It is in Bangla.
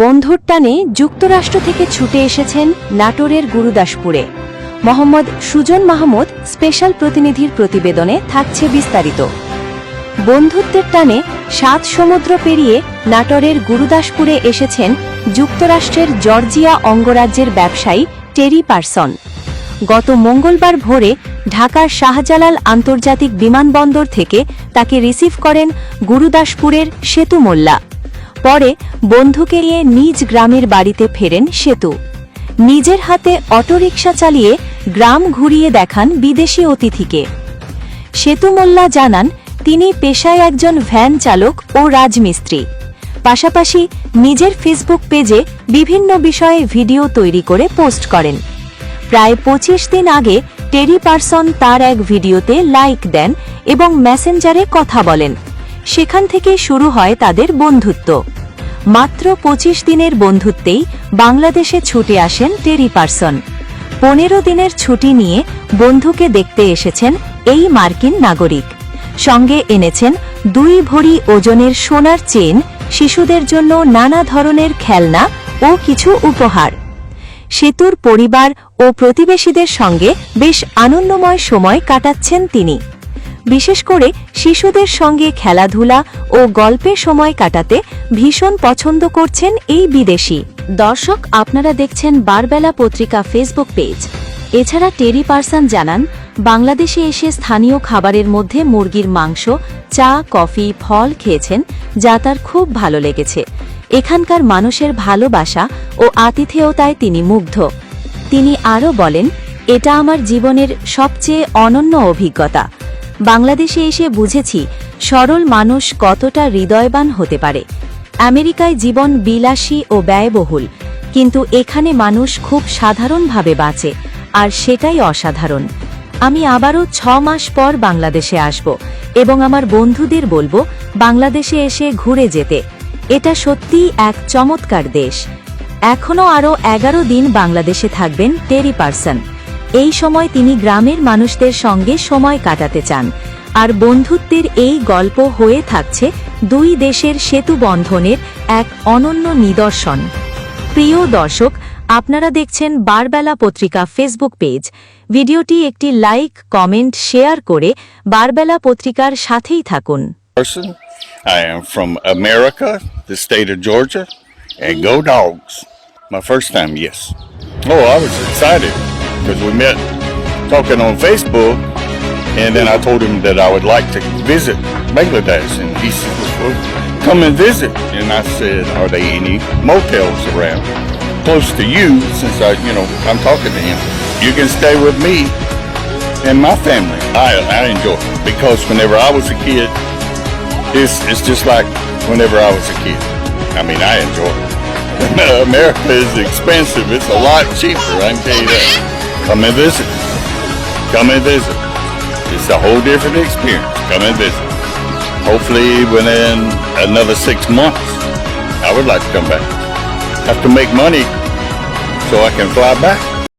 বন্ধুর টানে যুক্তরাষ্ট্র থেকে ছুটে এসেছেন নাটোরের গুরুদাসপুরে। মোহাম্মদ সুজন মাহমুদ স্পেশাল প্রতিনিধির প্রতিবেদনে থাকছে বিস্তারিত। বন্ধুত্বের টানে সাত সমুদ্র পেরিয়ে নাটোরের গুরুদাসপুরে এসেছেন যুক্তরাষ্ট্রের জর্জিয়া অঙ্গরাজ্যের ব্যবসায়ী টেরি পারসন। গত মঙ্গলবার ভোরে ঢাকার শাহজালাল আন্তর্জাতিক বিমানবন্দর থেকে তাকে রিসিভ করেন গুরুদাসপুরের সেতু মোল্লা। পরে বন্ধুকে নিয়ে নিজ গ্রামের বাড়িতে ফেরেন সেতু। নিজের হাতে অটোরিকশা চালিয়ে গ্রাম ঘুরিয়ে দেখান বিদেশি অতিথিকে। সেতু মোল্লা জানান, তিনি পেশায় একজন ভ্যান চালক ও রাজমিস্ত্রি। পাশাপাশি নিজের ফেসবুক পেজে বিভিন্ন বিষয়ে ভিডিও তৈরি করে পোস্ট করেন। প্রায় পঁচিশ দিন আগে টেরি পারসন তার এক ভিডিওতে লাইক দেন এবং মেসেঞ্জারে কথা বলেন। সেখান থেকে শুরু হয় তাদের বন্ধুত্ব। মাত্র পঁচিশ দিনের বন্ধুত্বেই বাংলাদেশে ছুটে আসেন টেরি পারসন। পনেরো দিনের ছুটি নিয়ে বন্ধুকে দেখতে এসেছেন এই মার্কিন নাগরিক। সঙ্গে এনেছেন দুই ভরি ওজনের সোনার চেন, শিশুদের জন্য নানা ধরনের খেলনা ও কিছু উপহার। সেতুর পরিবার ও প্রতিবেশীদের সঙ্গে বেশ আনন্দময় সময় কাটাচ্ছেন তিনি। বিশেষ করে শিশুদের সঙ্গে খেলাধুলা ও গল্পে সময় কাটাতে ভীষণ পছন্দ করছেন এই বিদেশি। দর্শক, আপনারা দেখছেন বারবেলা পত্রিকা ফেসবুক পেজ। এছাড়া টেরি পারসন জানান, বাংলাদেশে এসে স্থানীয় খাবারের মধ্যে মুরগির মাংস, চা, কফি, ফল খেয়েছেন, যা তার খুব ভালো লেগেছে। এখানকার মানুষের ভালোবাসা ও আতিথেয়তায় তিনি মুগ্ধ। তিনি আরও বলেন, এটা আমার জীবনের সবচেয়ে অনন্য অভিজ্ঞতা। বাংলাদেশে এসে বুঝেছি সরল মানুষ কতটা হৃদয়বান হতে পারে। আমেরিকায় জীবন বিলাসী ও ব্যয়বহুল, কিন্তু এখানে মানুষ খুব সাধারণভাবে বাঁচে, আর সেটাই অসাধারণ। আমি আবারও ছ মাস পর বাংলাদেশে আসব এবং আমার বন্ধুদের বলব, বাংলাদেশে এসে ঘুরে যেতে। এটা সত্যিই এক চমৎকার দেশ। এখনও আরও এগারো দিন বাংলাদেশে থাকবেন টেরি পারসন। এই সময় তিনি গ্রামের মানুষদের সঙ্গে সময় কাটাতে চান আর বন্ধুত্বের এই গল্প হয়ে থাকছে দুই দেশের সেতু বন্ধনের এক অনন্য নিদর্শন প্রিয় দর্শক আপনারা দেখছেন বারবেলা পত্রিকা ফেসবুক পেজ ভিডিওটি একটি লাইক কমেন্ট শেয়ার করে বারবেলা পত্রিকার সাথেই থাকুন. I am from America, the state of Georgia, and go dogs. My first time, yes. Oh, I was excited because we met talking on Facebook, and then I told him that I would like to visit Bangladesh, and he said, well, "Come and visit." And I said, "Are there any motels around close to you?" Since I, you know, I'm talking to him, you can stay with me and my family. I I enjoy it because whenever I was a kid. It's, it's just like whenever I was a kid. I mean, I enjoy it. America is expensive. It's a lot cheaper, I can tell you that. Come and visit. Come and visit. It's a whole different experience. Come and visit. Hopefully, within another six months, I would like to come back. Have to make money so I can fly back.